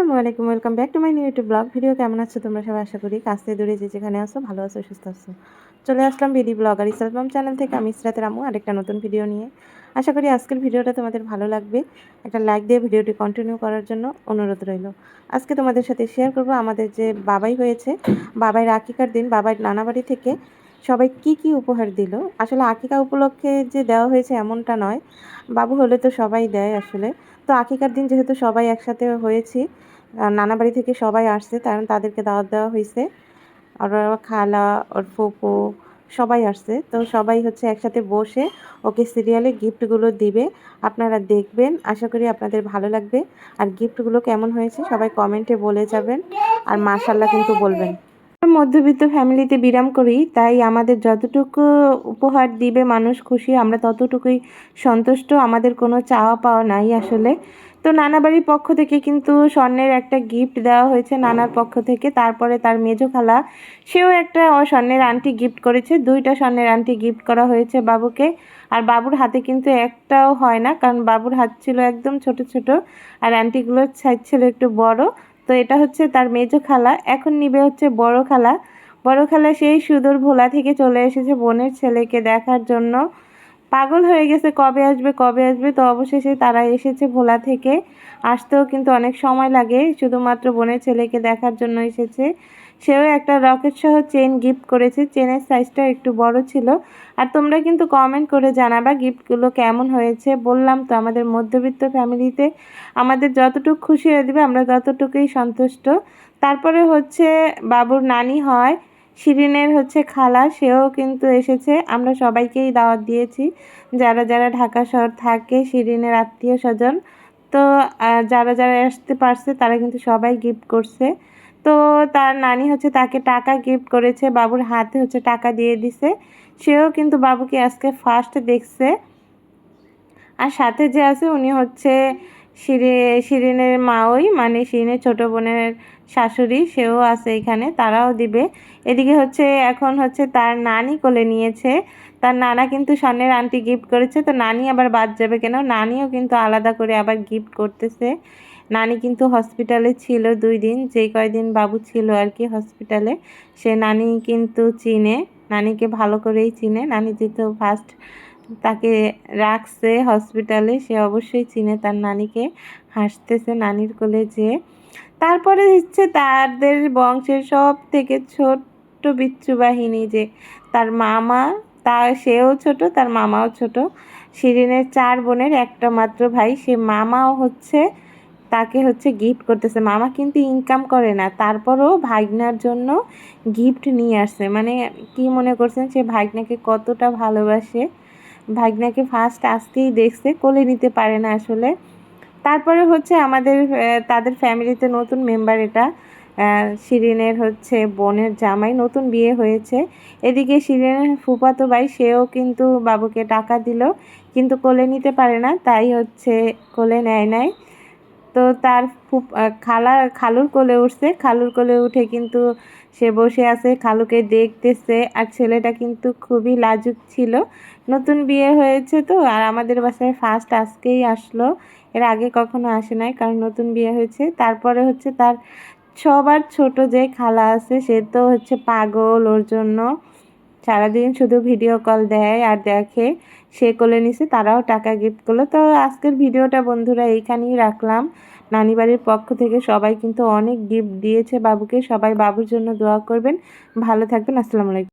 আসসালামু আলাইকুম, welcome back to my new YouTube vlog video. কেমন আছো তোমরা? সবাই আশা করি কাছ দূরে যে যেখানে আসো ভালো আছো, সুস্থ আছো। চলে আসলাম বিডি ব্লগ আর ইসলাম চ্যানেল থেকে। আমি ইসরাতের আমু আরেকটা নতুন ভিডিও নিয়ে। আশা করি আজকের ভিডিওটা তোমাদের ভালো লাগবে। একটা লাইক দিয়ে ভিডিওটি কন্টিনিউ করার জন্য অনুরোধ রইল। আজকে তোমাদের সাথে শেয়ার করব আমাদের যে বাবাই হয়েছে, বাবাই আকিকার দিন, বাবাই নানাবাড়ি থেকে সবাই কি কি উপহার দিল। আসলে আকিকা উপলক্ষে যে দেওয়া হয়েছে এমনটা নয়, বাবু হলে তো সবাই দেয় আসলে। তো আকিকার দিন যেহেতু সবাই একসাথে হয়েছি নানা বাড়ি থেকে সবাই আসছে, কারণ তাদেরকে দাওয়াত দেওয়া হয়েছে। আর খালা, ওর ফুপু, সবাই আসছে। তো সবাই হচ্ছে একসাথে বসে ওকে সিরিয়ালে গিফটগুলো দিবে। আপনারা দেখবেন, আশা করি আপনাদের ভালো লাগবে। আর গিফটগুলো কেমন হয়েছে সবাই কমেন্টে বলে যাবেন। আর মাশাল্লাহ কিন্তু বলবেন। মধ্যবিত্ত ফ্যামিলিতে বিরাম করি, তাই আমাদের যতটুকু উপহার দিবে মানুষ খুশি, আমরা ততটুকুই সন্তুষ্ট, আমাদের কোনো চাওয়া পাওয়া নাই আসলে। তো নানা বাড়ির পক্ষ থেকে কিন্তু স্বর্ণের একটা গিফট দেওয়া হয়েছে নানার পক্ষ থেকে, তারপরে তার মেজো খালা, সেও একটা স্বর্ণের আংটি গিফট করেছে, দুইটা স্বর্ণের আংটি গিফট করা হয়েছে বাবুকে, আর বাবুর হাতে কিন্তু একটাও হয় না, কারণ বাবুর হাত ছিল একদম ছোট ছোট, আর আন্টিগুলোর সাইজ ছিল একটু বড় তো এটা হচ্ছে তার মেজো খালা। এখন নিবে হচ্ছে বড় খালা। বড় খালা সেই সুদূর ভোলা থেকে চলে এসেছে বোনের ছেলেকে দেখার জন্য। পাগল হয়ে গেছে, কবে আসবে কবে আসবে? তো অবশেষে তারা এসেছে ভোলা থেকে। আসতেও কিন্তু অনেক সময় লাগে, শুধুমাত্র বোনের ছেলেকে দেখার জন্য এসেছে। সেও একটা রকেট সহ চেন গিফট করেছে। চেনের সাইজটা একটু বড় ছিল। আর তোমরা কিন্তু কমেন্ট করে জানাবা গিফটগুলো কেমন হয়েছে। বললাম তো আমাদের মধ্যবিত্ত ফ্যামিলিতে আমাদের যতটুকু খুশি হয়ে দেবে, আমরা ততটুকুই সন্তুষ্ট। তারপরে হচ্ছে বাবুর নানি হয়, শিরিনের হচ্ছে খালা, সেও কিন্তু এসেছে। আমরা সবাইকেই দাওয়াত দিয়েছি। যারা যারা ঢাকা শহর থাকে, শিরিনের আত্মীয় স্বজন, তো যারা যারা আসতে পারছে, তারা কিন্তু সবাই গিফট করছে। তো তার নানি হচ্ছে তাকে টাকা গিফট করেছে, বাবুর হাতে হচ্ছে টাকা দিয়ে দিছে। সেও কিন্তু বাবুকে আজকে ফার্স্ট দেখছে। আর সাথে যে আছে উনি হচ্ছে শিরি, শিরিনের মাওই মানে শিরিনের ছোটো বোনের শাশুড়ি, সেও আছে এখানে, তারাও দিবে। এদিকে হচ্ছে এখন হচ্ছে তার নানি কোলে নিয়েছে। তার নানা কিন্তু স্বর্ণের আন্টি গিফট করেছে, তো নানি আবার বাদ যাবে কেন? নানিও কিন্তু আলাদা করে আবার গিফট করতেছে। নানি কিন্তু হসপিটালে ছিল দুই দিন, যেই কয়দিন বাবু ছিল আর কি হসপিটালে সে নানি কিন্তু চিনে, নানিকে ভালো করেই চিনে, নানি যেহেতু ফার্স্ট তাকে রাখছে হসপিটালে সে অবশ্যই চিনে তার নানিকে, হাসতেছে নানির কোলে যে, তারপরে হচ্ছে তাদের বংশের সব থেকে ছোট্ট বিচ্ছু বাহিনী যে, তার মামা, তা সেও ছোট, তার মামাও ছোট, শিরিনের চার বোনের একটা মাত্র ভাই, সে মামাও হচ্ছে তাকে হচ্ছে গিফট করতেছে। মামা কিন্তু ইনকাম করে না, তারপরও ভাগনার জন্য গিফট নিয়ে আসছে। মানে কি মনে করছেন, সে ভাগনাকে কতটা ভালোবাসে? ভাগনাকে ফার্স্ট আসতেই দেখছে, কোলে নিতে পারে না আসলে। তারপরে হচ্ছে আমাদের তাদের ফ্যামিলিতে নতুন মেম্বার এটা শিরিনের হচ্ছে বোনের জামাই নতুন বিয়ে হয়েছে। এদিকে শিরিনের ফুপাতো ভাই, সেও কিন্তু বাবুকে টাকা দিল, কিন্তু কোলে নিতে পারে না, তাই হচ্ছে কোলে নেয় নাই। তো তার ফুপ খালা, খালুর কোলে উঠছে। খালুর কোলে উঠে কিন্তু সে বসে আছে, খালুকে দেখতেছে। আর ছেলেটা কিন্তু খুবই লাজুক ছিল। নতুন বিয়ে হয়েছে তো, আর আমাদের বাসায় ফার্স্ট আজকেই আসলো। এর আগে কখনো আসে নাই, কারণ নতুন বিয়ে হয়েছে। তারপরে হচ্ছে তার সবার ছোট যে খালা আছে, সে তো হচ্ছে পাগল ওর জন্য। সারাদিন শুধু ভিডিও কল দেয় আর দেখে সে কোলে নিছে, তারাও টাকা গিফট করল। তো আজকের ভিডিওটা বন্ধুরা এইখানেই রাখলাম। নানি বাড়ির পক্ষ থেকে সবাই কিন্তু অনেক গিফট দিয়েছে বাবুকে। সবাই বাবুর জন্য দোয়া করবেন। ভালো থাকবেন। আসসালামু আলাইকুম।